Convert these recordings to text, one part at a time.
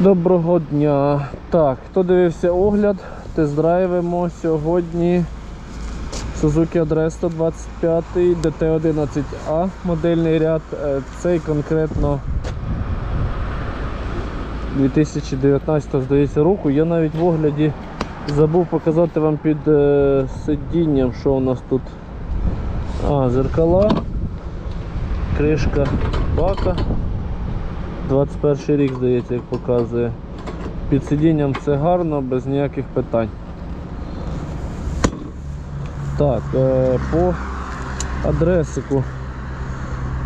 Доброго дня. Так, хто дивився огляд, тест-драйвимо сьогодні Suzuki Adresto 25 DT11A модельний ряд. Е, Цей конкретно 2019 здається року. Я навіть в огляді забув показати вам під е, сидінням, що у нас тут. А, зеркала, кришка бака. 21 рік, здається, як показує. Під сидінням все гарно, без ніяких питань. Так, е, по адресику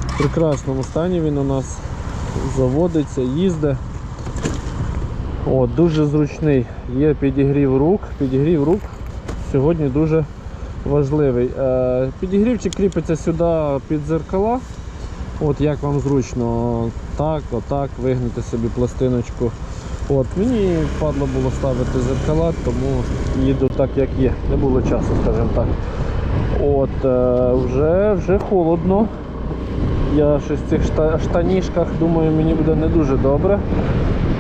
в прекрасному стані він у нас заводиться, їздить. О, дуже зручний. Є підігрів рук. Підігрів рук сьогодні дуже важливий. Е, підігрівчик кріпиться сюди під зеркала. От як вам зручно, так, отак, вигнути собі пластиночку. От, Мені впадло було ставити зеркала, тому їду так, як є. Не було часу, скажімо так. От, е, вже, вже холодно. Я щось в цих шта- штанішках, думаю, мені буде не дуже добре.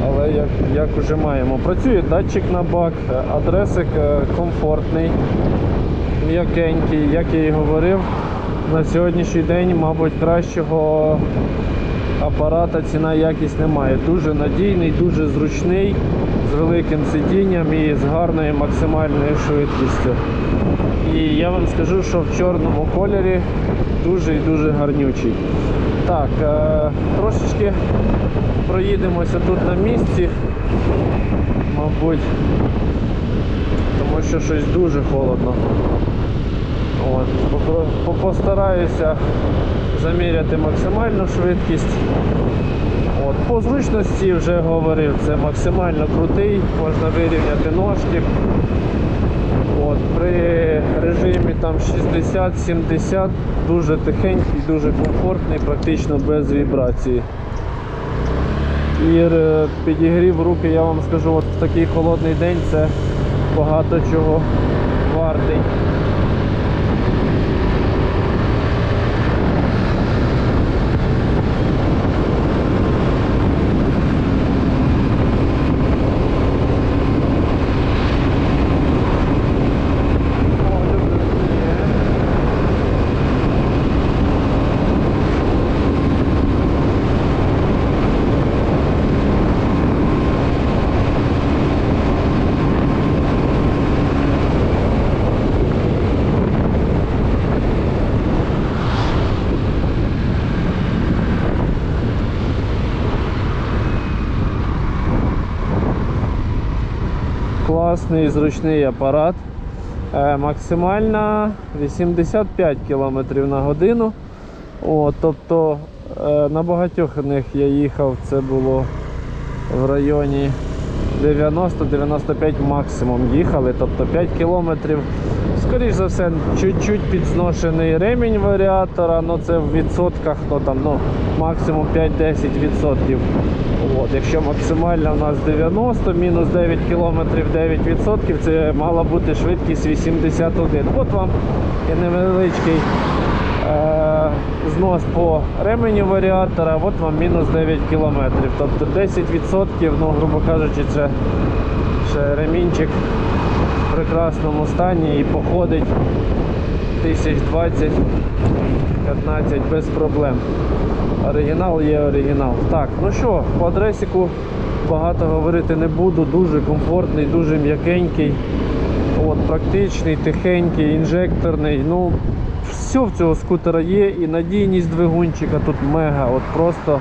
Але як, як уже маємо. Працює датчик на бак, е, адресик е, комфортний, м'якенький, як я і говорив. На сьогоднішній день, мабуть, кращого апарата ціна якість немає. Дуже надійний, дуже зручний, з великим сидінням і з гарною максимальною швидкістю. І я вам скажу, що в чорному кольорі дуже і дуже гарнючий. Так, е, трошечки проїдемося тут на місці, мабуть, тому що щось дуже холодно. От, Постараюся заміряти максимальну швидкість. От, по зручності вже говорив, це максимально крутий, можна вирівняти ножки. От, при режимі там 60-70 дуже тихенький, дуже комфортний, практично без вібрації. І е, підігрів руки, я вам скажу, от в такий холодний день це багато чого вартий. Класний зручний апарат. максимально Максимальна 85 км на годину. О, тобто е, на багатьох них я їхав, це було в районі 90-95 максимум їхали, тобто 5 кілометрів. Скоріше за все, чуть-чуть підзношений ремінь варіатора, ну це в відсотках, ну там ну, максимум 5-10 відсотків. От, якщо максимальна у нас 90, мінус 9 кілометрів 9 відсотків, це мала бути швидкість 81. От вам і невеличкий е, знос по ременю варіатора, от вам мінус 9 кілометрів. Тобто 10%, ну, грубо кажучи, це ще ремінчик в прекрасному стані і походить 1020 15 без проблем. Оригінал є оригінал. Так, ну що, по адресіку багато говорити не буду. Дуже комфортний, дуже м'якенький. От, практичний, тихенький, інжекторний. Ну, все в цього скутера є і надійність двигунчика тут мега. От просто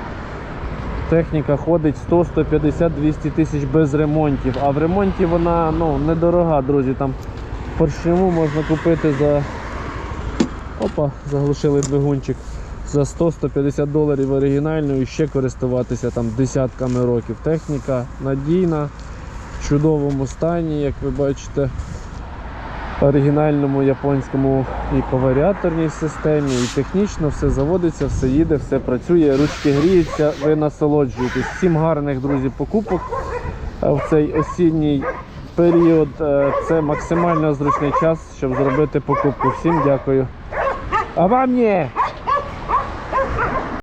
техніка ходить 100, 150, 200 тисяч без ремонтів. А в ремонті вона ну, недорога, друзі. Там поршневу можна купити за. Опа, заглушили двигунчик. За 100-150 доларів оригінальну і ще користуватися там десятками років. Техніка надійна, в чудовому стані, як ви бачите оригінальному японському і по варіаторній системі, і технічно все заводиться, все їде, все працює, ручки гріються, ви насолоджуєтесь. Всім гарних, друзі, покупок в цей осінній період. Е, Це максимально зручний час, щоб зробити покупку. Всім дякую. А вам ні!